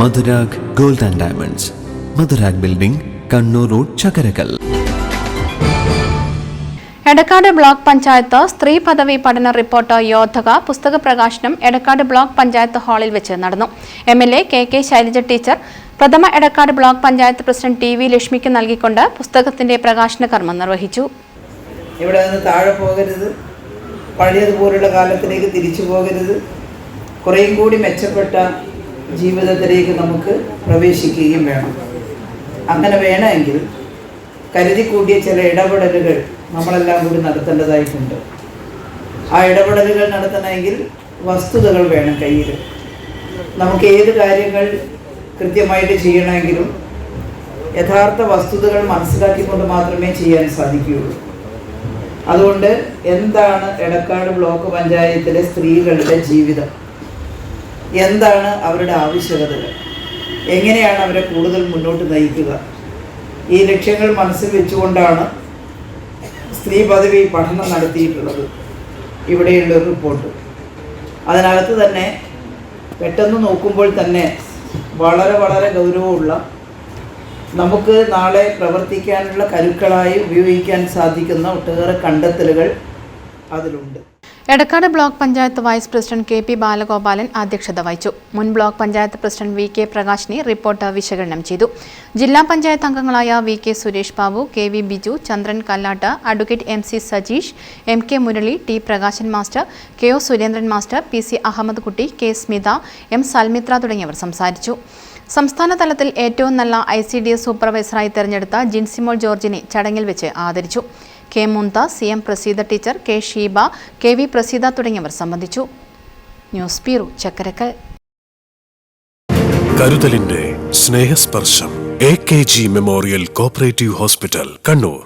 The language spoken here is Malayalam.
Madhurag gold and diamonds. Madhurag building Kannur road Chakkarakkal. Edakkad block panchayat സ്ത്രീ പദവി പഠന റിപ്പോർട്ട് യോദ്ധക പുസ്തക പ്രകാശനം എടക്കാട് ബ്ലോക്ക് പഞ്ചായത്ത് ഹാളിൽ വെച്ച് നടന്നു. M L A K K Shailaja teacher പ്രഥമ Edakkad block panchayat president T V ലക്ഷ്മിക്ക് നൽകിക്കൊണ്ട് പുസ്തകത്തിന്റെ പ്രകാശന കർമ്മം നിർവഹിച്ചു. ഇവിടെ നിന്ന് താഴെ പോകരുത്. പഴയതുപോലുള്ള കാലത്തിലേക്ക് തിരിച്ചു പോകരുത്. കുറേയും കൂടി മെച്ചപ്പെട്ട ജീവിതത്തിലേക്ക് നമുക്ക് പ്രവേശിക്കുകയും വേണം. അങ്ങനെ വേണമെങ്കിൽ കരുതി കൂടിയ ചില ഇടപെടലുകൾ നമ്മളെല്ലാം കൂടി നടത്തേണ്ടതായിട്ടുണ്ട്. ആ ഇടപെടലുകൾ നടത്തണമെങ്കിൽ വസ്തുതകൾ വേണം കയ്യിൽ. നമുക്ക് ഏത് കാര്യങ്ങൾ കൃത്യമായിട്ട് ചെയ്യണമെങ്കിലും യഥാർത്ഥ വസ്തുതകൾ മനസ്സിലാക്കിക്കൊണ്ട് മാത്രമേ ചെയ്യാൻ സാധിക്കുകയുള്ളൂ. അതുകൊണ്ട് എന്താണ് എടക്കാട് ബ്ലോക്ക് പഞ്ചായത്തിലെ സ്ത്രീകളുടെ ജീവിതം? എന്താണ് അവരുടെ ആവശ്യകതകൾ? എങ്ങനെയാണ് അവരെ കൂടുതൽ മുന്നോട്ട് നയിക്കുക? ഈ ലക്ഷ്യങ്ങൾ മനസ്സിൽ വെച്ചുകൊണ്ടാണ് സ്ത്രീ പദവി പഠനം നടത്തിയിട്ടുള്ളത്. ഇവിടെയുള്ള റിപ്പോർട്ട്. അതിനകത്ത് തന്നെ പെട്ടെന്ന് നോക്കുമ്പോൾ തന്നെ വളരെ വളരെ ഗൗരവമുള്ള നമുക്ക് നാളെ പ്രവർത്തിക്കാനുള്ള കരുക്കളായി ഉപയോഗിക്കാൻ സാധിക്കുന്ന ഒട്ടേറെ കണ്ടെത്തലുകൾ അതിലുണ്ട്. Edakkad block panchayat vice president K P Balagopalan അധ്യക്ഷത വഹിച്ചു. മുൻ block panchayat president V K Prakashini report വിശകലനം ചെയ്തു. ജില്ലാ പഞ്ചായത്ത് അംഗങ്ങളായ V K Suresh Babu K V Biju Chandran Kallat advocate M C Sajeesh M K Murali T Prakashan master K O Surendran master P C Ahammed Kutty K Smitha M സൽമിത്ര തുടങ്ങിയവർ സംസാരിച്ചു. സംസ്ഥാന തലത്തിൽ ഏറ്റവും നല്ല ഐ സി ഡി എസ് സൂപ്പർവൈസറായി തെരഞ്ഞെടുത്ത ജിൻസിമോൾ ജോർജിനെ ചടങ്ങിൽ വെച്ച് ആദരിച്ചു. K Muntha C M Praseetha teacher K Sheeba K V Praseetha തുടങ്ങിയവർ സംബന്ധിച്ചു. News bureau Chakkarakkal. കരുതലിന്റെ Snehasparsham A K G memorial cooperative hospital Kannur.